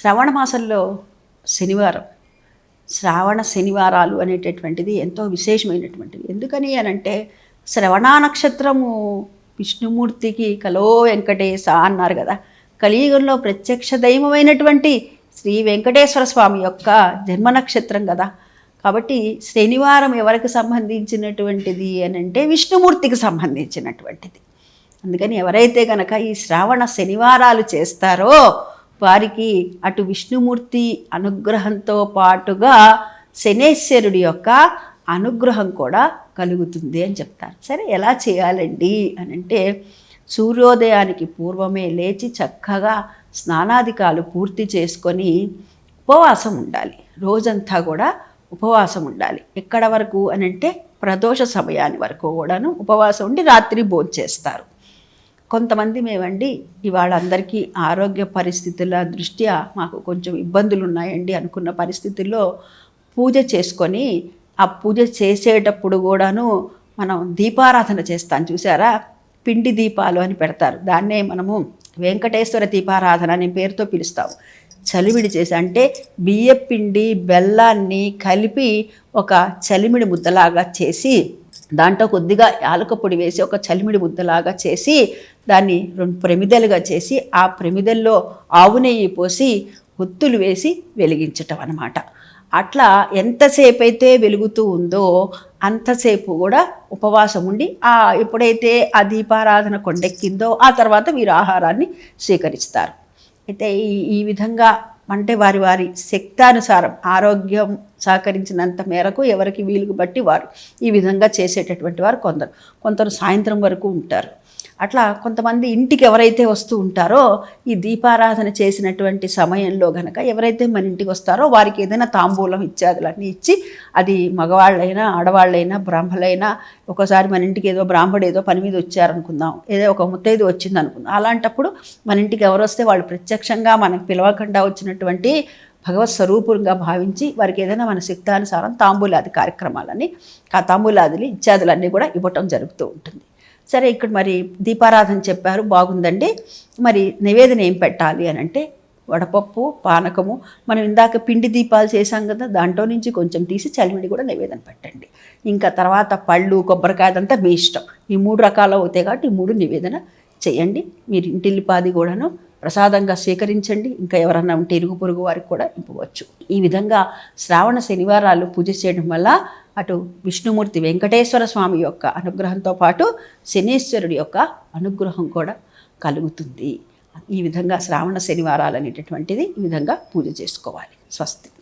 శ్రవణ మాసంలో శనివారం. శ్రావణ శనివారాలు అనేటటువంటిది ఎంతో విశేషమైనటువంటిది. ఎందుకని అనంటే శ్రవణ నక్షత్రము విష్ణుమూర్తికి కలో వెంకటేశ అన్నారు కదా. కలియుగంలో ప్రత్యక్ష దైవమైనటువంటి శ్రీ వెంకటేశ్వర స్వామి యొక్క జన్మ నక్షత్రం కదా. కాబట్టి శనివారం ఎవరికి సంబంధించినటువంటిది అని అంటే విష్ణుమూర్తికి సంబంధించినటువంటిది. అందుకని ఎవరైతే కనుక ఈ శ్రావణ శనివారాలు చేస్తారో వారికి అటు విష్ణుమూర్తి అనుగ్రహంతో పాటుగా శనేశ్వరుడి యొక్క అనుగ్రహం కూడా కలుగుతుంది అని చెప్తారు. సరే ఎలా చేయాలండి అని అంటే సూర్యోదయానికి పూర్వమే లేచి చక్కగా స్నానాధికాలు పూర్తి చేసుకొని ఉపవాసం ఉండాలి. రోజంతా కూడా ఉపవాసం ఉండాలి. ఎక్కడ వరకు అని అంటే ప్రదోష సమయాన్ని వరకు కూడాను ఉపవాసం ఉండి రాత్రి భోంచేస్తారు కొంతమంది మేమండి ఇవాళ అందరికీ ఆరోగ్య పరిస్థితుల దృష్ట్యా మాకు కొంచెం ఇబ్బందులు ఉన్నాయండి అనుకున్న పరిస్థితుల్లో పూజ చేసుకొని ఆ పూజ చేసేటప్పుడు కూడాను మనం దీపారాధన చేస్తాం. చూసారా పిండి దీపాలు అని పెడతారు. దాన్నే మనము వెంకటేశ్వర దీపారాధన అనే పేరుతో పిలుస్తాము చలిమిడి చేసి అంటే బియ్యపిండి బెల్లాన్ని కలిపి ఒక చలిమిడి ముద్దలాగా చేసి దాంట్లో కొద్దిగా యాలక పొడి వేసి ఒక చలిమిడి ముద్దలాగా చేసి దాన్ని రెండు ప్రమిదలుగా చేసి ఆ ప్రమిదల్లో ఆవు నెయ్యి పోసి ఒత్తులు వేసి వెలిగించటం అనమాట అట్లా ఎంతసేపు అయితే వెలుగుతూ ఉందో అంతసేపు కూడా ఉపవాసం ఉండి ఆ ఎప్పుడైతే ఆ దీపారాధన కొండెక్కిందో ఆ తర్వాత వీరు ఆహారాన్ని స్వీకరిస్తారు. అయితే ఈ ఈ విధంగా అంటే వారి వారి శక్తానుసారం ఆరోగ్యం సహకరించినంత మేరకు ఎవరికి వీలుకు బట్టి వారు ఈ విధంగా చేసేటటువంటి వారు కొందరు. కొందరు సాయంత్రం వరకు ఉంటారు. అట్లా కొంతమంది ఇంటికి ఎవరైతే వస్తూ ఉంటారో ఈ దీపారాధన చేసినటువంటి సమయంలో గనక ఎవరైతే మన ఇంటికి వస్తారో వారికి ఏదైనా తాంబూలం ఇత్యాదులన్నీ ఇచ్చి అది మగవాళ్ళైనా ఆడవాళ్ళైనా బ్రాహ్మలైనా ఒకసారి మన ఇంటికి ఏదో బ్రాహ్మడు ఏదో పని మీద వచ్చారనుకుందాం ఏదో ఒక ముత్తైదు వచ్చింది అనుకుందాం అలాంటప్పుడు మన ఇంటికి ఎవరు వస్తే వాళ్ళు ప్రత్యక్షంగా మనకు పిలవకుండా వచ్చినటువంటి భగవత్ స్వరూపుగా భావించి వారికి ఏదైనా మన శక్తానుసారం తాంబూలాది కార్యక్రమాలని ఆ తాంబూలాదులు ఇత్యాదులన్నీ కూడా ఇవ్వటం జరుగుతూ ఉంటుంది. సరే ఇక్కడ మరి దీపారాధన చెప్పారు బాగుందండి. మరి నివేదన ఏం పెట్టాలి అని అంటే వడపప్పు పానకము మనం ఇందాక పిండి దీపాలు చేసాం కదా దాంట్లో నుంచి కొంచెం తీసి చలిమిడి కూడా నివేదన పెట్టండి. ఇంకా తర్వాత పళ్ళు కొబ్బరికాయ అదంతా మీ ఇష్టం. ఈ మూడు రకాలు అవుతాయి కాబట్టి ఈ మూడు నివేదన చేయండి. మీరు ఇంటిల్లిపాది కూడాను ప్రసాదంగా స్వీకరించండి. ఇంకా ఎవరన్నా ఉంటే ఇరుగు పొరుగు వారికి కూడా ఇవ్వవచ్చు ఈ విధంగా శ్రావణ శనివారాలు పూజ చేయడం వల్ల అటు విష్ణుమూర్తి వెంకటేశ్వర స్వామి యొక్క అనుగ్రహంతో పాటు శనీశ్వరుడి యొక్క అనుగ్రహం కూడా కలుగుతుంది. ఈ విధంగా శ్రావణ శనివారాలు అనేటటువంటిది ఈ విధంగా పూజ చేసుకోవాలి. స్వస్తి.